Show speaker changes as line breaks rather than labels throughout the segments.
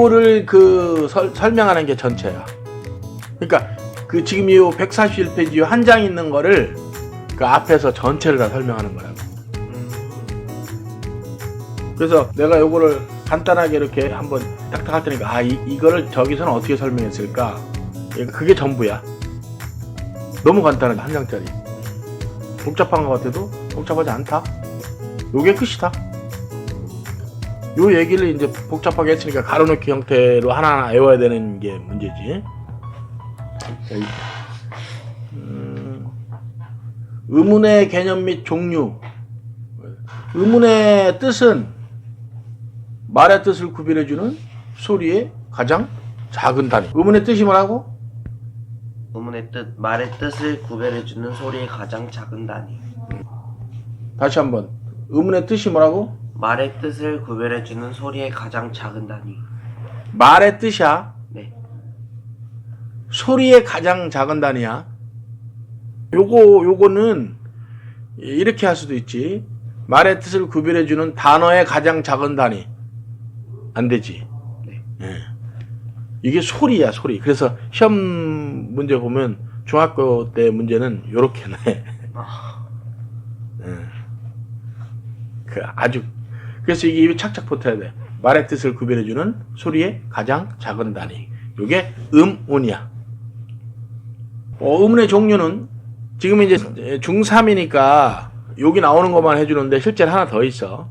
요거를 그 설, 설명하는 게 전체야. 그러니까 그 지금 이 141페이지 한 장 있는 거를 그 앞에서 전체를 다 설명하는 거라고.
음,
그래서 내가 요거를 간단하게 이렇게 한번 딱딱 할 테니까 아 이, 이거를 저기서는 어떻게 설명했을까? 예, 그게 전부야. 너무 간단한 한 장짜리. 복잡한 것 같아도 복잡하지 않다. 요게 끝이다. 요 얘기를 이제 복잡하게 했으니까 가로놓기 형태로 하나하나 외워야 되는 게 문제지. 음, 의문의 개념 및 종류. 의문의 뜻은 말의 뜻을 구별해주는 소리의 가장 작은 단위. 의문의 뜻이 뭐라고?
의문의 뜻, 말의 뜻을 구별해주는 소리의 가장 작은 단위.
다시 한번. 의문의 뜻이 뭐라고?
말의 뜻을 구별해주는 소리의 가장 작은 단위.
말의 뜻이야.
네.
소리의 가장 작은 단위야. 요거 요거는 이렇게 할 수도 있지. 말의 뜻을 구별해주는 단어의 가장 작은 단위. 안 되지.
네.
예. 이게 소리야 소리. 그래서 시험 문제 보면 중학교 때 문제는 요렇게 내.
아,
그 아주 그래서 이게 입에 착착 붙어야 돼. 말의 뜻을 구별해주는 소리의 가장 작은 단위. 요게 음운이야. 어, 음운의 종류는 지금 이제 중3이니까 여기 나오는 것만 해주는데 실제로 하나 더 있어.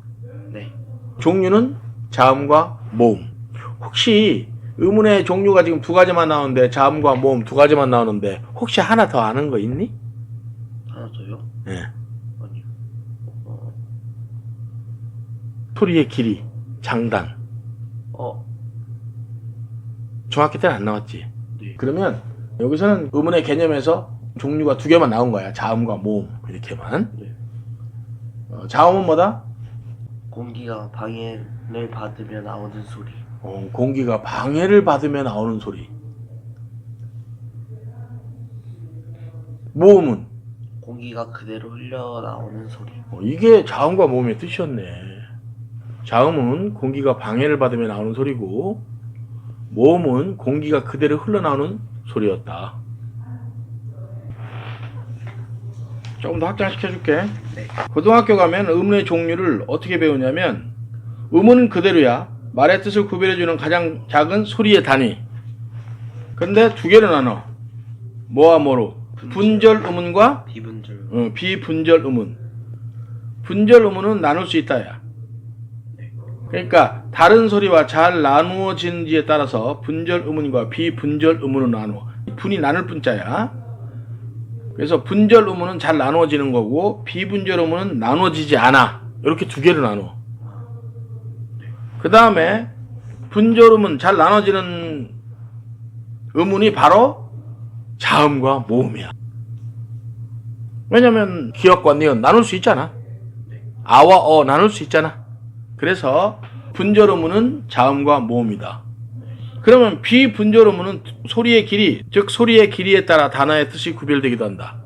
네.
종류는 자음과 모음. 혹시 의문의 종류가 지금 두 가지만 나오는데 자음과 모음 두 가지만 나오는데 혹시 하나 더 아는 거 있니?
하나 더요?
예.
아니요. 어,
소리의 길이, 장단.
어,
중학교 때는 안 나왔지.
네.
그러면 여기서는 의문의 개념에서 종류가 두 개만 나온 거야. 자음과 모음 이렇게만.
네.
어, 자음은 뭐다?
공기가 방해를 받으며 나오는 소리.
어, 공기가 방해를 받으며 나오는 소리. 모음은
공기가 그대로 흘러 나오는 소리.
어, 이게 자음과 모음의 뜻이었네. 자음은 공기가 방해를 받으며 나오는 소리고, 모음은 공기가 그대로 흘러나오는 소리였다. 조금 더 확장시켜줄게.
네.
고등학교 가면 의문의 종류를 어떻게 배우냐면, 의문은 그대로야. 말의 뜻을 구별해주는 가장 작은 소리의 단위. 근데 두 개로 나눠. 뭐와 뭐로? 분절 의문과
비분절.
어, 비분절 의문. 분절 의문은 나눌 수 있다야. 그러니까 다른 소리와 잘 나누어지는지에 따라서 분절 의문과 비분절 의문으로 나누어. 분이 나눌 분자야. 그래서 분절 의문은 잘 나누어지는 거고 비분절 의문은 나누어지지 않아. 이렇게 두 개로 나누어. 그 다음에 분절 의문 잘 나눠지는 의문이 바로 자음과 모음이야. 왜냐면 기억과 니은 나눌 수 있잖아. 아와 어 나눌 수 있잖아. 그래서 분절 의문은 자음과 모음이다. 그러면 비분절 의문은 소리의 길이, 즉 소리의 길이에 따라 단어의 뜻이 구별되기도 한다.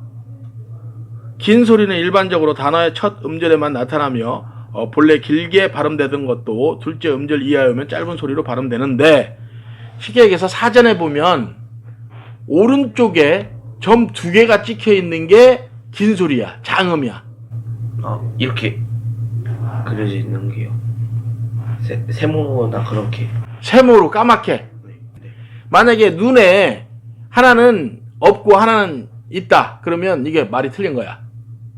긴 소리는 일반적으로 단어의 첫 음절에만 나타나며 어, 본래 길게 발음되던 것도 둘째 음절 이하여면 짧은 소리로 발음되는데 시계에서 사전에 보면 오른쪽에 점 두 개가 찍혀 있는 게 긴 소리야. 장음이야.
아, 이렇게 그려져 있는 게요. 세, 세모나 그렇게.
세모로 까맣게.
네. 네.
만약에 눈에 하나는 없고 하나는 있다. 그러면 이게 말이 틀린 거야.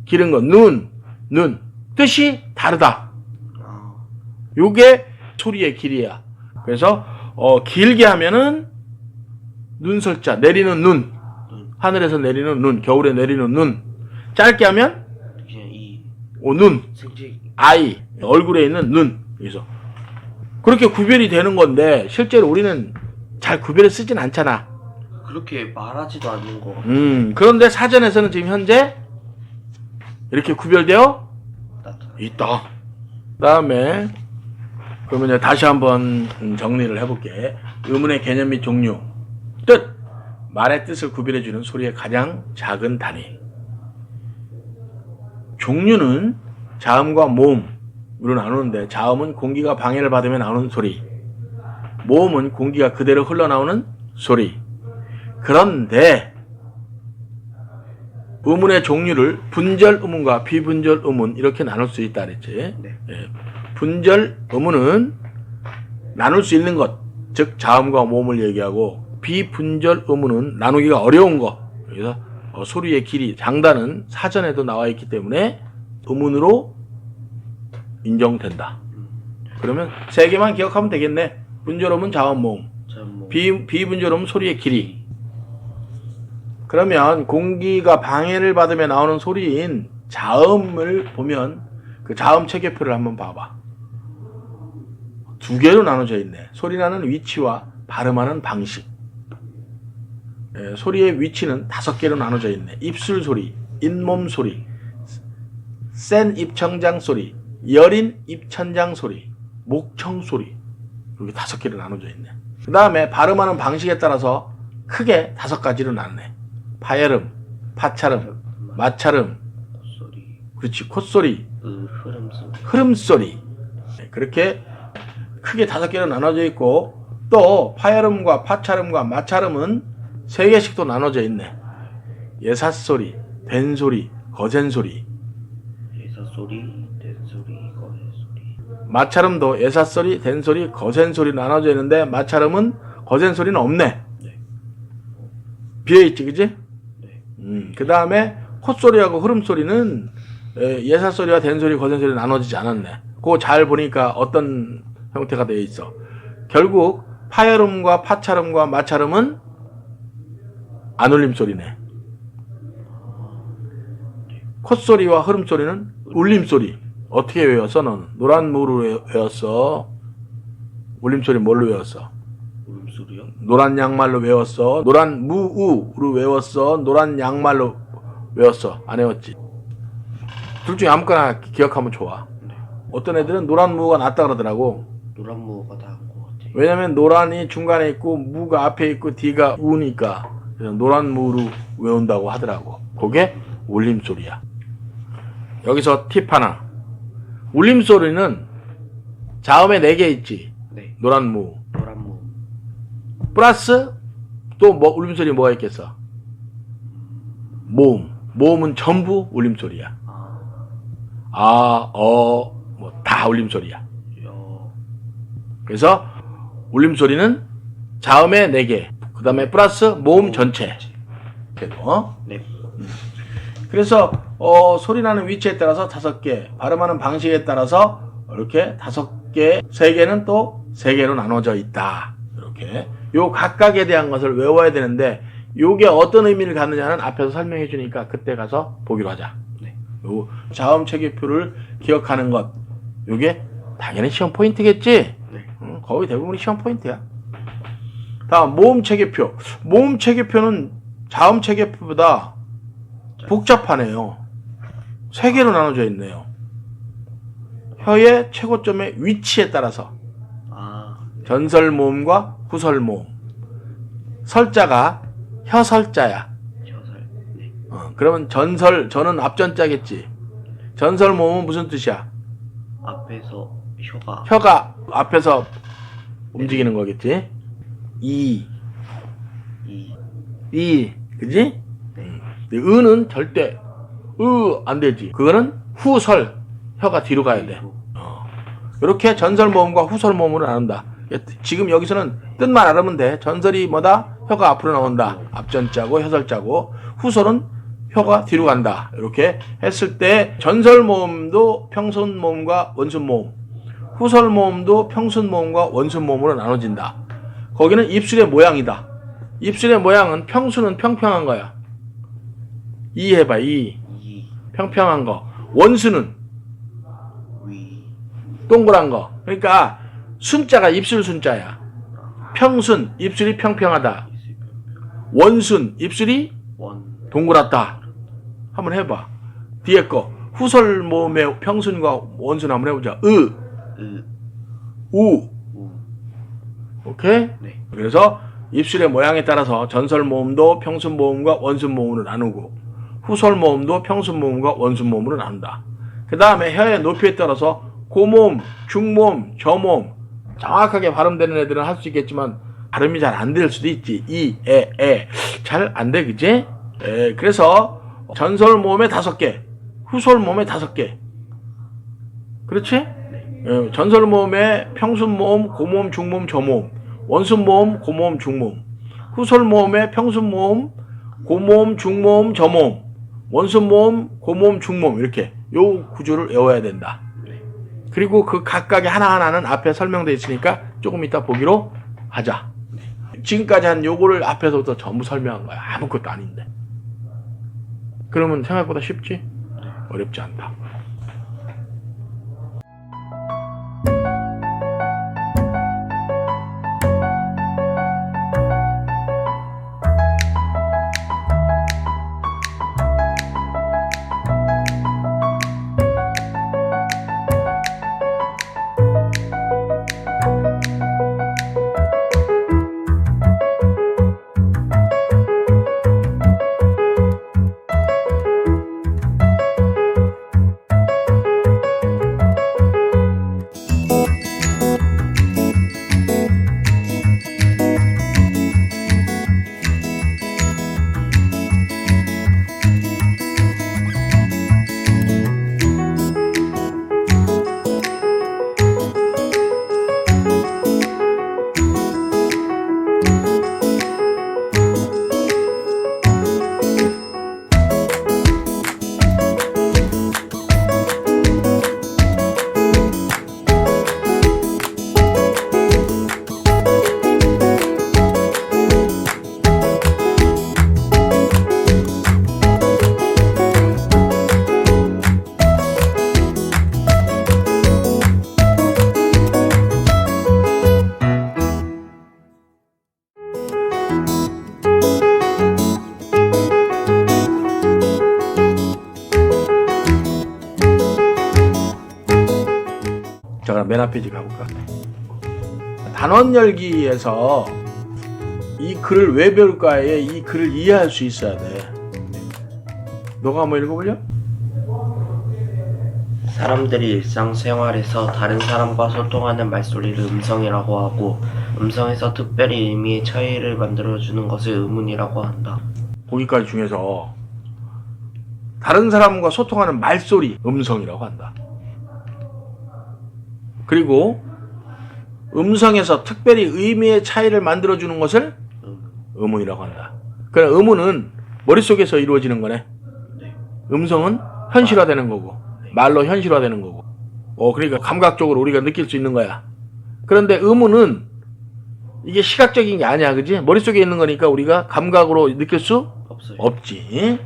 기른 건 눈, 눈. 뜻이 다르다.
아,
요게 소리의 길이야. 그래서 어, 길게 하면은 눈설자 내리는 눈.
눈.
하늘에서 내리는 눈, 겨울에 내리는 눈. 짧게 하면
이
오, 눈,
생쥐.
아이, 얼굴에 있는 눈. 그래서 그렇게 구별이 되는 건데 실제로 우리는 잘 구별을 쓰진 않잖아.
그렇게 말하지도 않는 거.
음, 그런데 사전에서는 지금 현재 이렇게 구별되어
나타나.
있다. 다음에 그러면 이제 다시 한번 음, 정리를 해볼게. 의문의 개념 및 종류. 뜻. 말의 뜻을 구별해주는 소리의 가장 작은 단위. 종류는 자음과 모음으로 나누는데 자음은 공기가 방해를 받으며 나오는 소리. 모음은 공기가 그대로 흘러나오는 소리. 그런데 음운의 종류를 분절 음운과 비분절 음운 이렇게 나눌 수 있다 그랬지.
네.
예, 분절 음운은 나눌 수 있는 것, 즉 자음과 모음을 얘기하고 비분절 음운은 나누기가 어려운 것. 그래서 어, 소리의 길이, 장단은 사전에도 나와 있기 때문에 음운으로 인정된다. 그러면 세 개만 기억하면 되겠네. 분절 음운, 자음, 모음. 비, 비분절 음은 소리의 길이. 그러면 공기가 방해를 받으며 나오는 소리인 자음을 보면 그 자음 체계표를 한번 봐봐. 두 개로 나눠져 있네. 소리 나는 위치와 발음하는 방식. 예, 소리의 위치는 다섯 개로 나눠져 있네. 입술 소리, 잇몸 소리, 센 입천장 소리, 여린 입천장 소리, 목청 소리. 이렇게 다섯 개로 나눠져 있네. 그 다음에 발음하는 방식에 따라서 크게 다섯 가지로 나뉘네. 파열음, 파차름, 마차름,
소리,
그렇지, 콧소리,
흐름 소리.
흐름소리. 네, 그렇게 크게 다섯 개로 나눠져 있고 또 파열음과 파차름과 마차름은 세 개씩 또 나눠져 있네. 예삿소리, 된소리, 거센소리.
소리, 댄 소리, 거래 소리.
마차름도 예삿소리, 된소리, 거센소리 나눠져 있는데 마차름은 거센소리는 없네.
네.
비어 있지, 그지?
네.
음, 그 다음에 콧소리하고 흐름소리는 에, 예사소리와 된소리, 거센소리 나눠지지 않았네. 그거 잘 보니까 어떤 형태가 되어 있어. 결국 파열음과 파차름과 마차름은 안울림 소리네. 콧소리와 흐름소리는 울림소리. 어떻게 외웠어, 너는? 노란 무로 외- 외웠어. 울림소리 뭘로 외웠어?
울음 소리요?
노란 양말로 외웠어. 노란 무우로 외웠어. 노란 양말로 외웠어. 안 외웠지? 둘 중에 아무거나 기- 기억하면 좋아.
네.
어떤 애들은 노란 무가 낫다 그러더라고.
노란 무가 나은 것.
왜냐면 노란이 중간에 있고 무가 앞에 있고 뒤가 우니까 노란 무로 외운다고 하더라고. 그게 울림소리야. 여기서 팁 하나. 울림소리는 자음에 네개 있지.
네.
노란 무.
노란 무.
플러스 또 뭐 울림소리 뭐가 있겠어? 모음. 모음은 전부 울림소리야.
아,
아, 어, 뭐 다 울림소리야.
여,
그래서 울림소리는 자음에 4개. 그 다음에 플러스 모음 전체. 어?
네.
그래서 어, 소리 나는 위치에 따라서 다섯 개, 발음하는 방식에 따라서 이렇게 다섯 개, 세 개는 또 세 개로 나눠져 있다. 이렇게 요 각각에 대한 것을 외워야 되는데 요게 어떤 의미를 갖느냐는 앞에서 설명해 주니까 그때 가서 보기로 하자.
네.
요 자음 체계표를 기억하는 것, 요게 당연히 시험 포인트겠지.
네.
응, 거의 대부분이 시험 포인트야. 다음 모음 체계표. 모음 체계표는 자음 체계표보다 복잡하네요. 세 개로 나눠져 있네요. 혀의 최고점의 위치에 따라서
아,
전설 모음과 후설 모음. 설자가 혀 설자야.
여살. 네.
어, 그러면 전설 저는 앞전자겠지. 전설 모음은 무슨 뜻이야?
앞에서 혀가
혀가 앞에서 움직이는 거겠지. 이,
이,
이, 그지? 음. 근데 으는 절대 으 안 되지. 그거는 후설 혀가 뒤로 가야 돼.
뒤로.
이렇게 전설 모음과 후설 모음으로 나눈다. 지금 여기서는 뜻만 알으면 돼. 전설이 뭐다? 혀가 앞으로 나온다. 앞전자고 혀설자고 후설은 혀가 뒤로 간다. 이렇게 했을 때 전설 모음도 평순 모음과 원순 모음, 후설 모음도 평순 모음과 원순 모음으로 나눠진다. 거기는 입술의 모양이다. 입술의 모양은 평수는 평평한 거야. 이 해봐, 이.
이,
평평한 거. 원수는
위,
동그란 거. 그러니까 순자가 입술 순자야. 평순 입술이 평평하다. 원순 입술이
원,
동그랗다. 한번 해봐. 뒤에 거 후설 모음의 평순과 원순 한번 해보자. 으,
으,
우.
우.
오케이?
네.
그래서 입술의 모양에 따라서 전설 모음도 평순 모음과 원순 모음으로 나누고 후설 모음도 평순 모음과 원순 모음으로 나눈다. 그 다음에 혀의 높이에 따라서 고모음, 중모음, 저모음, 정확하게 발음되는 애들은 할 수 있겠지만 발음이 잘 안 될 수도 있지. 이, 에, 에. 잘 안 돼, 그지? 에, 그래서 전설 모음에 다섯 개, 후설 모음에 다섯 개. 그렇지? 예, 전설 모음에 평순 모음, 고모음, 중모음, 저모음, 원순 모음, 고모음, 중모음, 후설 모음에 평순 모음, 고모음, 중모음, 저모음, 원순 모음, 고모음, 중모음 이렇게 요 구조를 외워야 된다. 그리고 그 각각의 하나하나는 앞에 설명되어 있으니까 조금 이따 보기로 하자. 지금까지 한 요거를 앞에서부터 전부 설명한 거야. 아무것도 아닌데. 그러면 생각보다 쉽지? 어렵지 않다. 자, 그럼 맨 앞에 지 가볼까? 단원 열기에서 이 글을 왜 배울까에 이 글을 이해할 수 있어야 돼. 너가 한번 읽어볼래?
사람들이 일상생활에서 다른 사람과 소통하는 말소리를 음성이라고 하고 음성에서 특별히 의미의 차이를 만들어주는 것을 의문이라고 한다.
보기까지 중에서 다른 사람과 소통하는 말소리, 음성이라고 한다. 그리고 음성에서 특별히 의미의 차이를 만들어주는 것을
의문.
의문이라고 한다. 그럼 의문은 머릿속에서 이루어지는 거네.
네.
음성은 현실화되는 거고 말로 현실화되는 거고. 어 그러니까 감각적으로 우리가 느낄 수 있는 거야. 그런데 의문은 이게 시각적인 게 아니야, 그지? 머릿속에 있는 거니까 우리가 감각으로 느낄 수
없어요.
없지.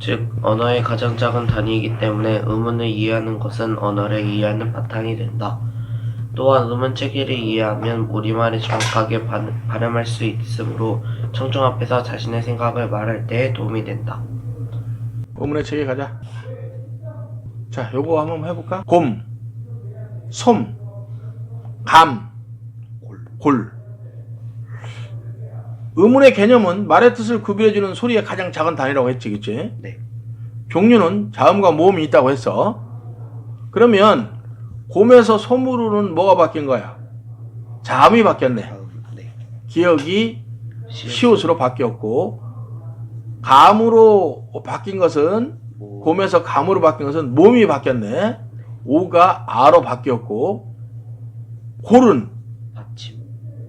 즉 언어의 가장 작은 단위이기 때문에 의문을 이해하는 것은 언어를 이해하는 바탕이 된다. 또한 의문 체계를 이해하면 우리말을 정확하게 반- 발음할 수 있으므로 청중 앞에서 자신의 생각을 말할 때 도움이 된다.
의문의 책에 가자. 자, 요거 한번 해볼까? 곰, 솜, 감, 골. 의문의 개념은 말의 뜻을 구별해주는 소리의 가장 작은 단위라고 했지, 그치?
네.
종류는 자음과 모음이 있다고 했어. 그러면 곰에서 솜으로는 뭐가 바뀐 거야? 자음이 바뀌었네.
네.
기억이
시옷.
시옷으로 바뀌었고 감으로 바뀐 것은
모-
곰에서 감으로 바뀐 것은 몸이 바뀌었네. 오가 아로 바뀌었고 골은
받침.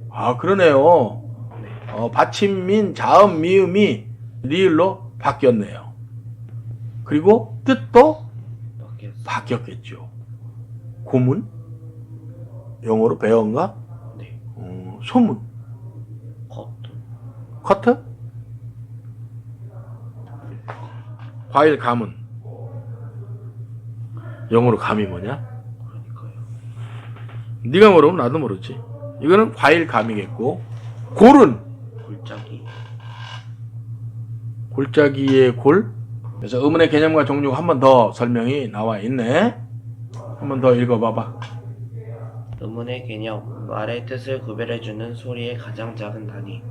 아 그러네요.
네.
어, 받침민 자음 미음이 리을로 바뀌었네요. 그리고 뜻도
바뀌었어.
바뀌었겠죠. 고문 영어로 배어인가?
네.
어, 소문
겉도.
커트? 과일 감은 영어로 감이 뭐냐?
그러니까요.
네가 모르면 나도 모르지. 이거는 과일 감이겠고 골은
골짜기.
골짜기의 골. 그래서 의문의 개념과 종류가 한 번 더 설명이 나와 있네. 한 번 더 읽어봐봐.
의문의 개념, 말의 뜻을 구별해주는 소리의 가장 작은 단위.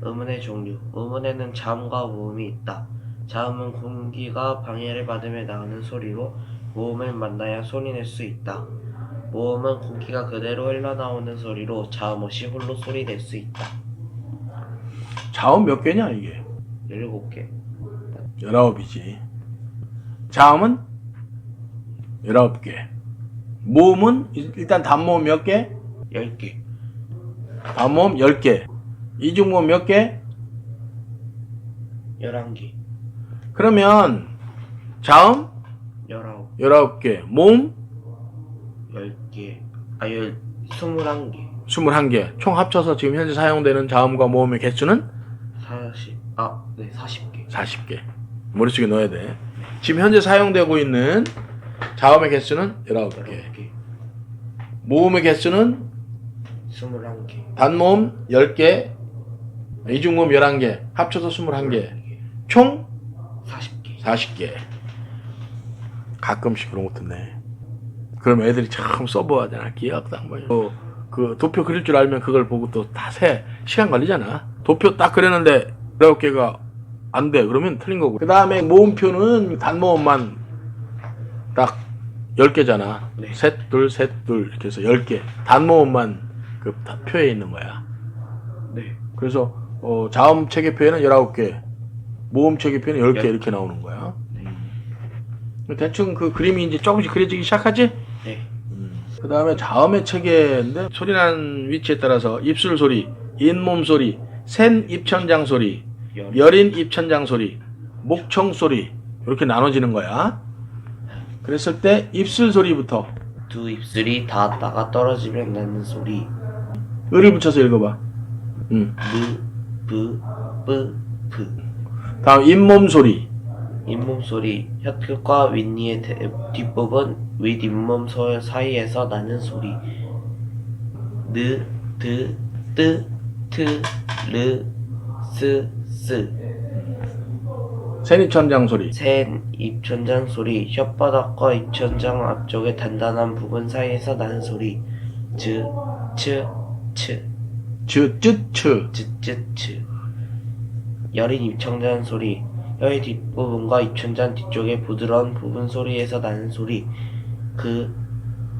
의문의 종류, 의문에는 자음과 모음이 있다. 자음은 공기가 방해를 받으며 나오는 소리로 모음을 만나야 소리 낼 수 있다. 모음은 공기가 그대로 흘러나오는 소리로 자음 없이 홀로 소리 낼 수 있다.
자음 몇 개냐 이게?
17개.
열아홉이지. 자음은 열아홉 개. 모음은 일- 일단 단모음 몇 개?
10개.
단모음 열 개. 이중모음 몇 개?
11개.
그러면 자음
19.
열아홉 개. 모음
10개. 아, 열, 21개.
스물한 개. 총 합쳐서 지금 현재 사용되는 자음과 모음의 개수는
40. 아, 네, 40개.
40개. 머릿속에 넣어야 돼. 지금 현재 사용되고 있는 자음의 개수는 19개.
19개.
모음의 개수는
21개.
단모음 10개, 이중모음 11개, 합쳐서 21개. 총
40개.
40개. 가끔씩 그런 거 듣네. 그럼 애들이 참 써보아잖아. 기억도 한 번. 그, 그 도표 그릴 줄 알면 그걸 보고 또다 세. 시간 걸리잖아. 도표 딱 그렸는데 19개가 안 돼. 그러면 틀린 거고. 그 다음에 모음표는 단모음만 딱 10개잖아.
네.
셋, 둘, 셋, 둘. 이렇게 해서 10개. 단모음만 그다 표에 있는 거야.
네.
그래서 어, 자음 체계표에는 19개, 모음 체계표에는 10개
열
이렇게 나오는 거야.
네.
대충 그 그림이 이제 조금씩 그려지기 시작하지?
네.
그 다음에 자음의 체계인데 소리 나는 위치에 따라서 입술 소리, 잇몸 소리, 센 입천장 소리,
열.
여린 입천장 소리, 목청 소리 이렇게 나눠지는 거야. 그랬을 때 입술 소리부터
두 입술이 닿았다가 떨어지면 나는 소리.
을을 붙여서 읽어봐. 음.
무, 부, 뿌, 프.
다음 잇몸 소리,
잇몸 소리. 혀끝과 윗니의 대- 뒷부분 윗 잇몸 소 사이에서 나는 소리. 느, 드, 뜨, 트, 르, 스, 스.
센 입천장 소리,
센 입천장 소리. 혓바닥과 입천장 앞쪽의 단단한 부분 사이에서 나는 소리. 즈, 츠, 츠.
즈, 쯔, 츠,
여린 입천장 소리. 혀의 뒷부분과 입천장 뒤쪽의 부드러운 부분 소리에서 나는 소리. 그,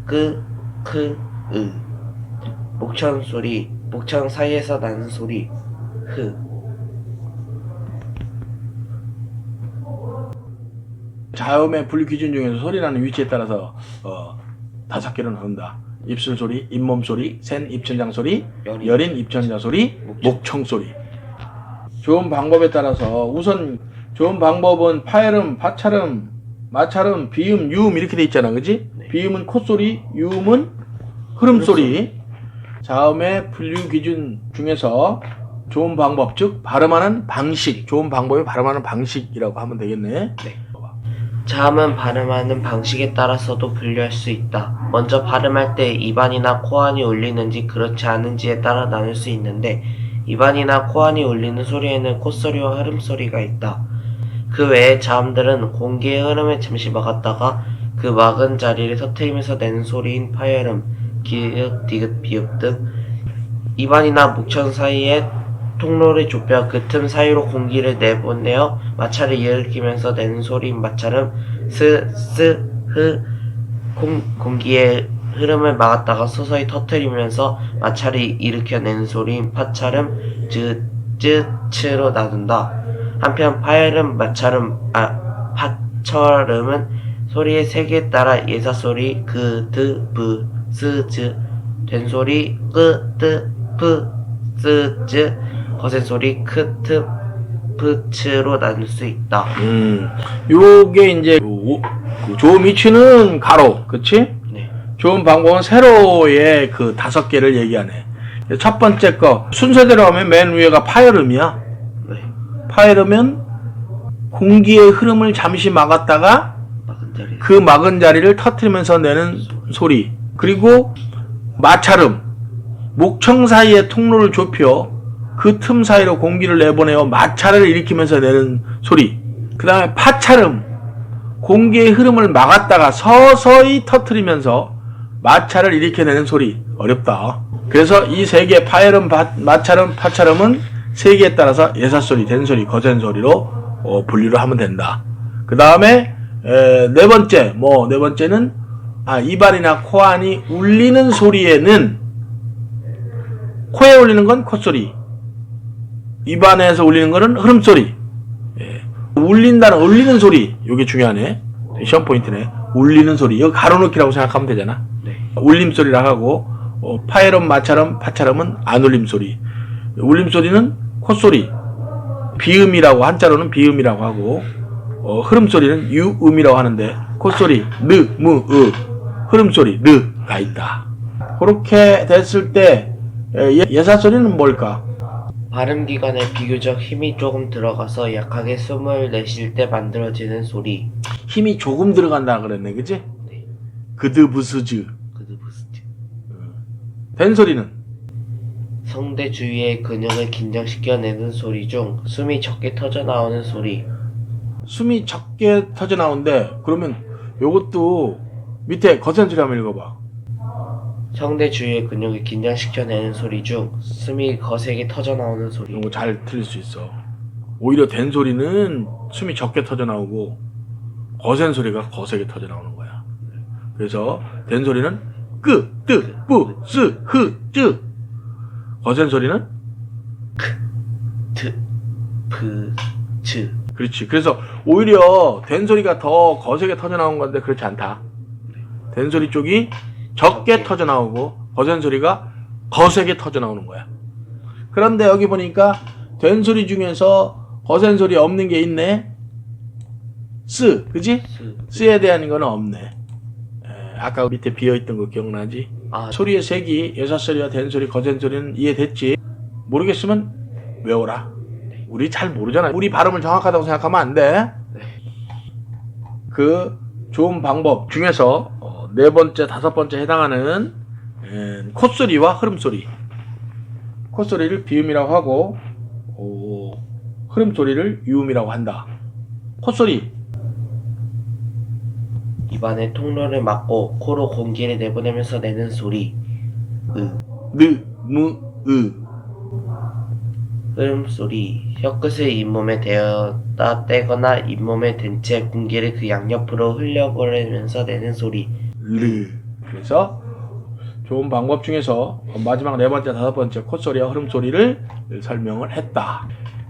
끄, 크, 으. 목청 소리. 목청 사이에서 나는 소리. 흐
자음의 분류 기준 중에서 소리 나는 위치에 따라서 어, 다섯 개로 나온다. 입술 소리, 잇몸 소리, 센 입천장 소리,
여린.
여린 입천장 소리,
목청.
소리. 좋은 방법에 따라서 우선 좋은 방법은 파열음, 파찰음, 마찰음, 비음, 유음 이렇게 돼 있잖아, 그지?
네.
비음은 콧소리, 유음은 흐름 소리. 자음의 분류 기준 중에서 좋은 방법, 즉 발음하는 방식, 좋은 방법이 발음하는 방식이라고 하면 되겠네.
자음은 발음하는 방식에 따라서도 분류할 수 있다. 먼저 발음할 때 입안이나 코안이 울리는지 그렇지 않은지에 따라 나눌 수 있는데 입안이나 코안이 울리는 소리에는 콧소리와 흐름소리가 있다. 그 외에 자음들은 공기의 흐름을 잠시 막았다가 그 막은 자리를 터트리면서 내는 소리인 파열음, 기읍, 디귿, 비읍 등 입안이나 목천 사이에 통로를 좁혀 그 틈 사이로 공기를 내보내어 마찰을 일으키면서 내는 소리인 마찰음 스, 스, 흐 공, 공기의 흐름을 막았다가 서서히 터트리면서 마찰을 일으켜내는 소리인 파찰음 즈, 쯔, 츠로 나눈다. 한편 파열음, 마찰음, 아, 파철음은 소리의 세계에 따라 예사 소리 그, 드, 브, 스, 즈 된소리 끄, 뜨, 프, 스, 즈 거센소리 크, 트, 프, 츠로 나눌 수 있다.
음, 요게 이제 오- 그 좋은 위치는 가로, 그치?
네.
좋은 방법은 세로의 그 다섯 개를 얘기하네. 첫 번째 거 순서대로 하면 맨 위에가 파열음이야.
네.
파열음은 공기의 흐름을 잠시 막았다가
막은.
그 막은 자리를 터트리면서 내는 소리. 그리고 마찰음, 목청 사이의 통로를 좁혀 그 틈 사이로 공기를 내보내어 마찰을 일으키면서 내는 소리. 그 다음에 파찰음, 공기의 흐름을 막았다가 서서히 터트리면서 마찰을 일으켜내는 소리. 어렵다. 그래서 이 세 개 파열음, 바- 마찰음, 파찰음은 세 개에 따라서 예사소리, 된소리, 거센소리로 어, 분류를 하면 된다. 그 다음에 네 번째, 뭐 네 번째는 아, 입안이나 코 안이 울리는 소리에는 코에 울리는 건 콧소리, 입안에서 울리는 거는 흐름소리. 예. 울린다는 울리는 소리, 이게 중요하네. 시험 포인트네. 울리는 소리, 이거 가로놓기라고 생각하면 되잖아.
네.
울림소리라 하고 어, 파에럼 마차럼 파차럼은 안 울림 소리 울림소리는 콧소리 비음이라고 한자로는 비음이라고 하고 어, 흐름소리는 유음이라고 하는데 콧소리 느 무 으 흐름소리 느가 있다 그렇게 됐을 때 예, 예사소리는 뭘까
발음 기관에 비교적 힘이 조금 들어가서 약하게 숨을 내쉴 때 만들어지는 소리.
힘이 조금 들어간다 그랬네 그지
네.
그드부스즈
그드부스트.
된 소리는
성대 주위의 근육을 긴장시켜내는 소리 중 숨이 적게 터져 나오는 소리.
숨이 적게 터져 나오는데 그러면 요것도 밑에 거센 소리 한번 읽어봐.
성대 주위의 근육을 긴장시켜내는 소리 중 숨이 거세게 터져 나오는 소리.
이런 거잘 틀릴 수 있어. 오히려 된 소리는 숨이 적게 터져 나오고 거센 소리가 거세게 터져 나오는 거야. 그래서 된 소리는 끄, 뜨, 뿌, 쓰, 흐, 쯔. 거센 소리는
트, 프, 츠.
그렇지. 그래서 오히려 된 소리가 더 거세게 터져 나온 건데 그렇지 않다. 된 소리 쪽이 적게 터져 나오고 거센 소리가 거세게 터져 나오는 거야. 그런데 여기 보니까 된 소리 중에서 거센 소리 없는 게 있네. 쓰, 그지?
스.
쓰에 대한 거는 없네. 에, 아까 밑에 비어 있던 거 기억나지?
아,
소리의 색이 여섯 소리와 된 소리, 거센 소리는 이해됐지? 모르겠으면 외워라. 우리 잘 모르잖아. 우리 발음을 정확하다고 생각하면 안 돼.
네.
그 좋은 방법 중에서 어, 네 번째, 다섯 번째 해당하는 에, 콧소리와 흐름소리. 콧소리를 비음이라고 하고 오, 흐름소리를 유음이라고 한다. 콧소리
입안에 통로를 막고 코로 공기를 내보내면서 내는 소리. 으.
느, 무, 으.
흐름 소리. 혀끝을 잇몸에 대었다 떼거나 잇몸에 댄 채 공기를 그 양옆으로 흘려보내면서 내는 소리.
르. 그래서 좋은 방법 중에서 마지막 네 번째, 다섯 번째 콧소리와 흐름소리를 설명을 했다.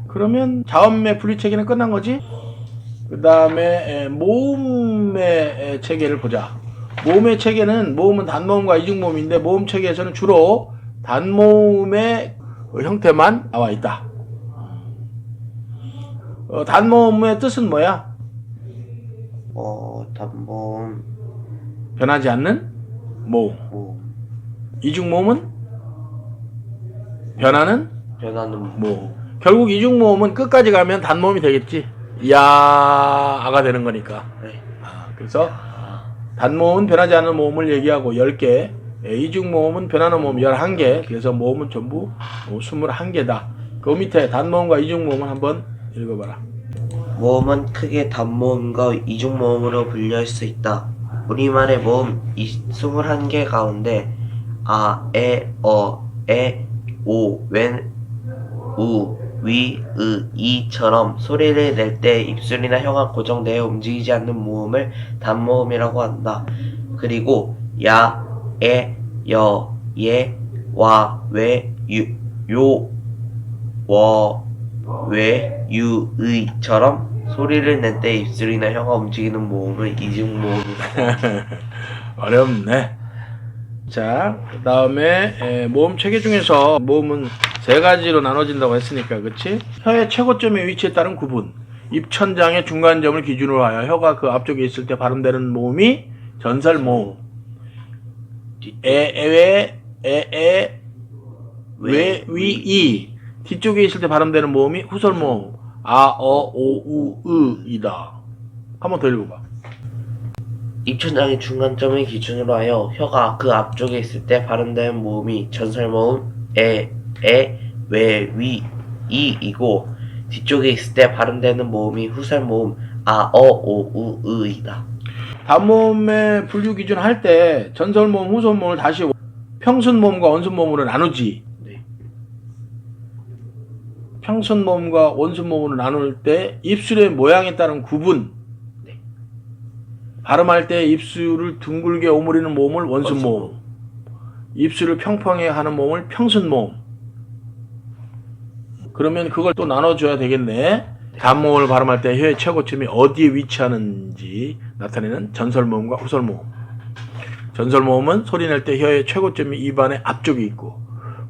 그러면 자음의 분리 체계는 끝난 거지? 그 다음에 모음의 체계를 보자. 모음의 체계는 모음은 단모음과 이중모음인데 모음 체계에서는 주로 단모음의 형태만 나와 있다. 어, 단모음의 뜻은 뭐야?
어, 단모음,
변하지 않는 모음.
모,
이중 모음은 변하는
변하는
모음. 결국 이중 모음은 끝까지 가면 단모음이 되겠지. 야아가 되는 거니까.
네.
아, 그래서 단모음은 변하지 않는 모음을 얘기하고 10개, 예, 이중 모음은 변하는 모음 11개, 그래서 모음은 전부 21개다. 그 밑에 단모음과 이중 모음을 한번 읽어봐라.
모음은 크게 단모음과 이중 모음으로 분류할 수 있다. 우리말의 모음 21개 가운데 아, 에, 어, 에, 오, 웬, 우, 위, 으, 이처럼 소리를 낼 때 입술이나 혀가 고정되어 움직이지 않는 모음을 단모음이라고 한다. 그리고 야, 에, 여, 예, 와, 웨, 유, 요, 워, 왜, 유, 의처럼 소리를 낼 때 입술이나 혀가 움직이는 모음을 이중모음이라고
어렵네. 자, 그 다음에 모음 체계 중에서 모음은 세 가지로 나눠진다고 했으니까, 그치? 혀의 최고점의 위치에 따른 구분. 입천장의 중간점을 기준으로 하여 혀가 그 앞쪽에 있을 때 발음되는 모음이 전설 모음. 에에웨 에에 웨, 위, 이. 뒤쪽에 있을 때 발음되는 모음이 후설 모음. 아, 어, 오, 우, 으이다. 한번 더 읽어봐.
입천장의 중간점을 기준으로 하여 혀가 그 앞쪽에 있을 때 발음되는 모음이 전설 모음 에, 에, 왜, 위, 이이고 뒤쪽에 있을 때 발음되는 모음이 후설 모음 아, 어, 오, 우, 으이다.
단모음의 분류 기준 할 때 전설 모음, 후설 모음을 다시 평순 모음과 원순모음으로 나누지.
네.
평순모음과 원순모음으로 나눌 때 입술의 모양에 따른 구분.
네.
발음할 때 입술을 둥글게 오므리는 모음을 원순 모음.
원순
입술을 평평해 하는 모음을 평순 모음. 그러면 그걸 또 나눠줘야 되겠네. 단모음을 발음할 때 혀의 최고점이 어디에 위치하는지 나타내는 전설 모음과 후설 모음. 전설 모음은 소리 낼 때 혀의 최고점이 입안의 앞쪽에 있고,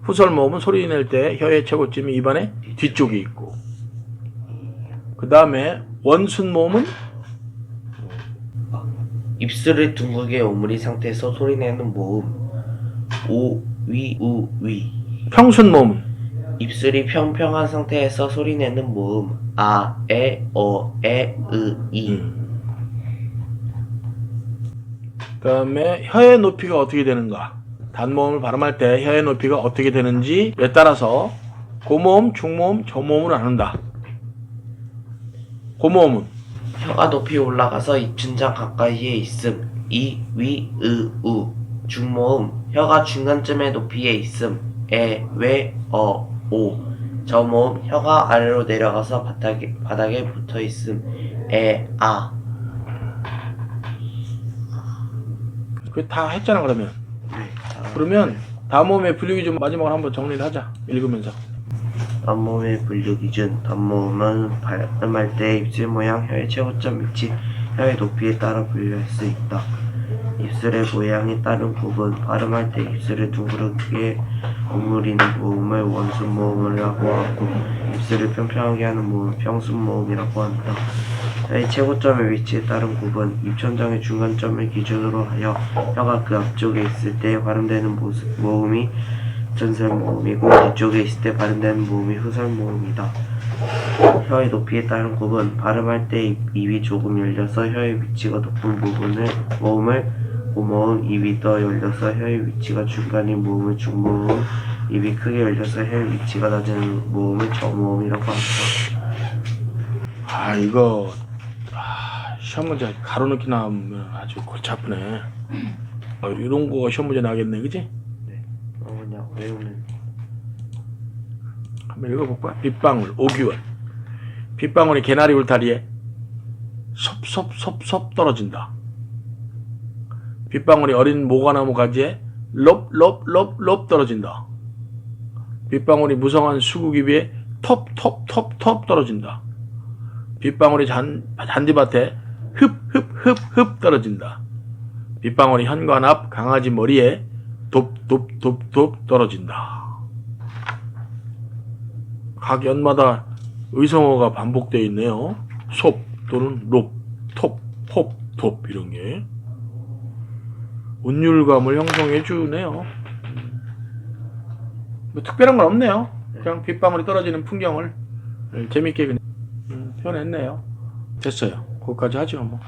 후설 모음은 소리 낼 때 혀의 최고점이 입안의 뒤쪽에 있고. 그 다음에 원순 모음은
입술을 둥글게 오므린 상태에서 소리내는 모음. 오, 위, 우, 위.
평순 모음은
입술이 평평한 상태에서 소리내는 모음. 아, 에, 어, 에, 으, 이.
음. 그 다음에 혀의 높이가 어떻게 되는가? 단모음을 발음할 때 혀의 높이가 어떻게 되는지에 따라서 고모음, 중모음, 저모음을 나눈다. 고모음은
혀가 높이 올라가서 입춘장 가까이에 있음. 이, 위, 으, 우. 중모음. 혀가 중간쯤의 높이에 있음. 에, 웨, 어, 오. 저모음. 혀가 아래로 내려가서 바닥에, 바닥에 붙어 있음. 에, 아.
그다 했잖아 그러면.
네.
그러면 다모음의 분류기 좀 마지막으로 한번 정리를 하자. 읽으면서.
단모음의 분류 기준. 단모음은 발음할 때 입술 모양, 혀의 최고점 위치, 혀의 높이에 따라 분류할 수 있다. 입술의 모양에 따른 구분. 발음할 때 입술을 둥그렇게 오므리는 모음을 원순 모음이라고 하고, 입술을 평평하게 하는 모음, 평순 모음이라고 한다. 혀의 최고점의 위치에 따른 구분. 입천장의 중간점을 기준으로 하여 혀가 그 앞쪽에 있을 때 발음되는 모습, 모음이 전설 모음이고 뒤쪽에 있을 때 발음되는 모음이 후설 모음이다. 혀의 높이에 따른 구분 발음할 때 입, 입이 조금 열려서 혀의 위치가 높은 부분을 모음을 고모음 입이 더 열려서 혀의 위치가 중간인 모음을 중모음 입이 크게 열려서 혀의 위치가 낮은 모음을 저모음이라고 한다.
아 이거 아, 시험 문제 가로 넣기 나오면 아주 골치 아프네. 어, 이런 거 시험 문제 나겠네, 그지?
어, 그냥 외우는
한번 읽어볼까? 빗방울, 오규원. 빗방울이 개나리 울타리에 섭섭섭섭 떨어진다. 빗방울이 어린 모과나무 가지에 롭롭롭롭 떨어진다. 빗방울이 무성한 수국이 위에 톱톱톱톱 떨어진다. 빗방울이 잔, 잔디밭에 흡흡흡흡 떨어진다. 빗방울이 현관 앞 강아지 머리에 돕돕돕돕 떨어진다. 각 연마다 의성어가 반복되어 있네요. 섭 또는 롭, 톱, 홉, 돕 이런 게 운율감을 형성해 주네요. 뭐 특별한 건 없네요. 그냥 빗방울이 떨어지는 풍경을 재밌게 그냥 음, 표현했네요. 됐어요. 거기까지 하죠 뭐.